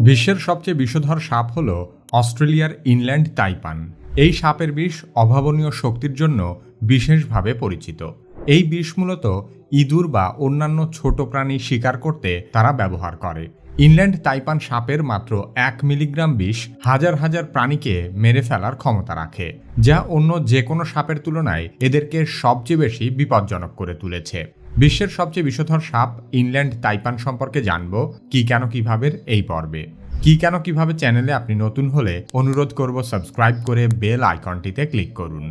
বিশ্বের সবচেয়ে বিষধর সাপ হল অস্ট্রেলিয়ার ইনল্যান্ড তাইপান। এই সাপের বিষ অভাবনীয় শক্তির জন্য বিশেষভাবে পরিচিত। এই বিষ মূলত ইঁদুর বা অন্যান্য ছোট প্রাণী শিকার করতে তারা ব্যবহার করে। ইনল্যান্ড তাইপান সাপের মাত্র এক মিলিগ্রাম বিষ হাজার হাজার প্রাণীকে মেরে ফেলার ক্ষমতা রাখে, যা অন্য যে কোনো সাপের তুলনায় এদেরকে সবচেয়ে বেশি বিপজ্জনক করে তুলেছে। বিশ্বের সবচেয়ে বিষধর সাপ ইনল্যান্ড তাইপান সম্পর্কে জানব কি কেন কীভাবে এই পর্বে। কি কেন কীভাবে চ্যানেলে আপনি নতুন হলে অনুরোধ করব সাবস্ক্রাইব করে বেল আইকনটিতে ক্লিক করুন।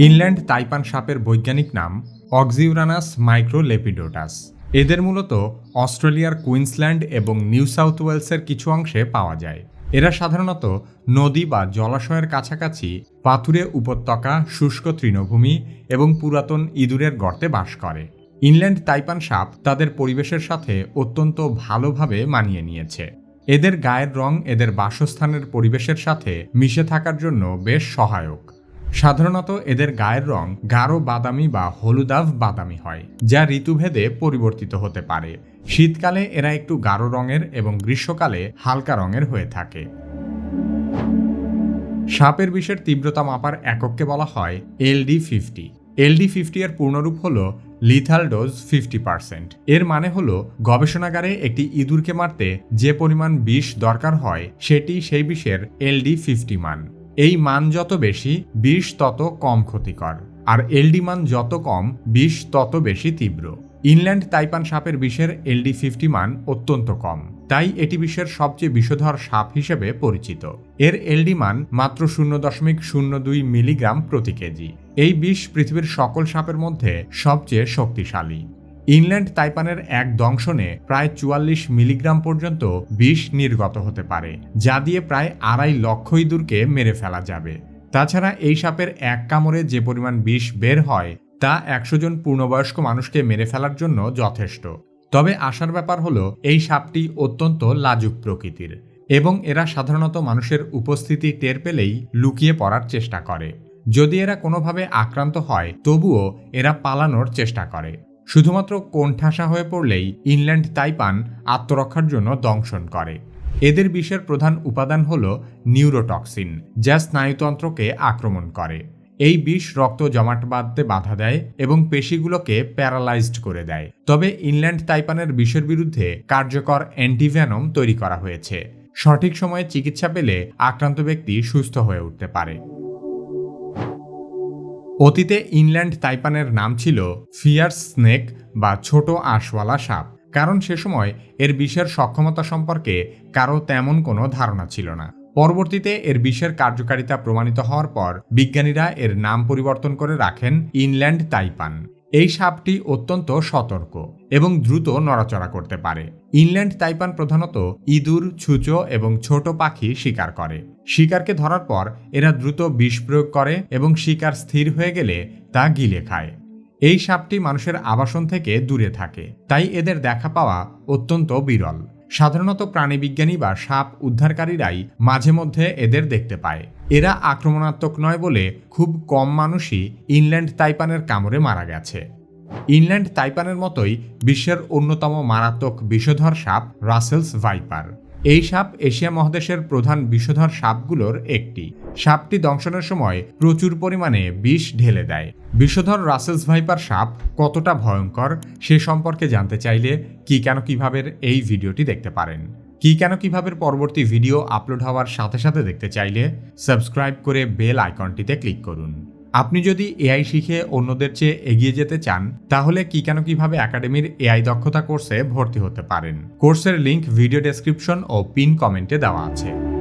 ইনল্যান্ড তাইপান সাপের বৈজ্ঞানিক নাম অক্সিউরানাস মাইক্রোলেপিডোটাস। এদের মূলত অস্ট্রেলিয়ার কুইন্সল্যান্ড এবং নিউ সাউথ ওয়েলসের কিছু অংশে পাওয়া যায়। এরা সাধারণত নদী বা জলাশয়ের কাছাকাছি পাথুরে উপত্যকা, শুষ্ক তৃণভূমি এবং পুরাতন ইঁদুরের গর্তে বাস করে। ইনল্যান্ড তাইপান সাপ তাদের পরিবেশের সাথে অত্যন্ত ভালোভাবে মানিয়ে নিয়েছে। এদের গায়ের রং এদের বাসস্থানের পরিবেশের সাথে মিশে থাকার জন্য বেশ সহায়ক। সাধারণত এদের গায়ের রং গাঢ় বাদামি বা হলুদাভ বাদামি হয়, যা ঋতুভেদে পরিবর্তিত হতে পারে। শীতকালে এরা একটু গাঢ় রঙের এবং গ্রীষ্মকালে হালকা রঙের হয়ে থাকে। সাপের বিষের তীব্রতা মাপার একককে বলা হয় এলডি ফিফটি। এলডি ফিফটি এর পূর্ণরূপ হল লিথাল ডোজ ফিফটি পার্সেন্ট। এর মানে হল গবেষণাগারে একটি ইঁদুরকে মারতে যে পরিমাণ বিষ দরকার হয়, সেটি সেই বিষের এলডি ফিফটি মান। এই মান যত বেশি, বিষ তত কম ক্ষতিকর। আর এলডি মান যত কম, বিষ তত বেশি তীব্র। ইনল্যান্ড তাইপান সাপের বিষের এলডি ফিফটি মান অত্যন্ত কম। তাই এটি বিশ্বের সবচেয়ে বিষধর সাপ হিসেবে পরিচিত। এর এলডি মান মাত্র শূন্য দশমিক শূন্য দুই মিলিগ্রাম প্রতি কেজি। এই বিষ পৃথিবীর সকল সাপের মধ্যে সবচেয়ে শক্তিশালী। ইনল্যান্ড তাইপানের এক দংশনে প্রায় চুয়াল্লিশ মিলিগ্রাম পর্যন্ত বিষ নির্গত হতে পারে, যা দিয়ে প্রায় আড়াই লক্ষ ইঁদুরকে মেরে ফেলা যাবে। তাছাড়া এই সাপের এক কামড়ে যে পরিমাণ বিষ বের হয়, তা একশো জন পূর্ণবয়স্ক মানুষকে মেরে ফেলার জন্য যথেষ্ট। তবে আসার ব্যাপার হলো, এই সাপটি অত্যন্ত লাজুক প্রকৃতির এবং এরা সাধারণত মানুষের উপস্থিতি টের পেলেই লুকিয়ে পড়ার চেষ্টা করে। যদি এরা কোনোভাবে আক্রান্ত হয়, তবুও এরা পালানোর চেষ্টা করে। শুধুমাত্র কোণঠাসা হয়ে পড়লেই ইনল্যান্ড তাইপান আত্মরক্ষার জন্য দংশন করে। এদের বিষের প্রধান উপাদান হল নিউরোটক্সিন, যা স্নায়ুতন্ত্রকে আক্রমণ করে। এই বিষ রক্ত জমাট বাঁধতে বাধা দেয় এবং পেশিগুলোকে প্যারালাইজড করে দেয়। তবে ইনল্যান্ড তাইপানের বিষের বিরুদ্ধে কার্যকর অ্যান্টিভ্যানম তৈরি করা হয়েছে। সঠিক সময়ে চিকিৎসা পেলে আক্রান্ত ব্যক্তি সুস্থ হয়ে উঠতে পারে। অতীতে ইনল্যান্ড তাইপানের নাম ছিল ফিয়ার স্নেক বা ছোট আঁশওয়ালা সাপ, কারণ সে সময় এর বিষের সক্ষমতা সম্পর্কে কারও তেমন কোনো ধারণা ছিল না। পরবর্তীতে এর বিষের কার্যকারিতা প্রমাণিত হওয়ার পর বিজ্ঞানীরা এর নাম পরিবর্তন করে রাখেন ইনল্যান্ড তাইপান। এই সাপটি অত্যন্ত সতর্ক এবং দ্রুত নড়াচড়া করতে পারে। ইনল্যান্ড তাইপান প্রধানত ইঁদুর, ছুঁচো এবং ছোট পাখি শিকার করে। শিকারকে ধরার পর এরা দ্রুত বিষ প্রয়োগ করে এবং শিকার স্থির হয়ে গেলে তা গিলে খায়। এই সাপটি মানুষের আবাসন থেকে দূরে থাকে, তাই এদের দেখা পাওয়া অত্যন্ত বিরল। সাধারণত প্রাণীবিজ্ঞানী বা সাপ উদ্ধারকারীরাই মাঝে মধ্যে এদের দেখতে পায়। এরা আক্রমণাত্মক নয় বলে খুব কম মানুষই ইনল্যান্ড তাইপানের কামড়ে মারা গেছে। ইনল্যান্ড তাইপানের মতোই বিশ্বের অন্যতম মারাত্মক বিষধর সাপ রাসেলস ভাইপার। এই সাপ এশিয়া মহাদেশের প্রধান বিষধর সাপগুলোর একটি। সাপটি দংশনের সময় প্রচুর পরিমাণে বিষ ঢেলে দেয়। বিষধর রাসেলস ভাইপার সাপ কতটা ভয়ঙ্কর সে সম্পর্কে জানতে চাইলে কি কেন কীভাবে এই ভিডিওটি দেখতে পারেন। কি কেন কীভাবে পরবর্তী ভিডিও আপলোড হওয়ার সাথে সাথে দেখতে চাইলে সাবস্ক্রাইব করে বেল আইকনটিতে ক্লিক করুন। আপনি যদি এআই শিখে অন্যদের চেয়ে এগিয়ে যেতে চান, তাহলে কি কেন কীভাবে একাডেমির এআই দক্ষতা কোর্সে ভর্তি হতে পারেন? কোর্সের লিংক ভিডিও ডেসক্রিপশন ও পিন কমেন্টে দেওয়া আছে।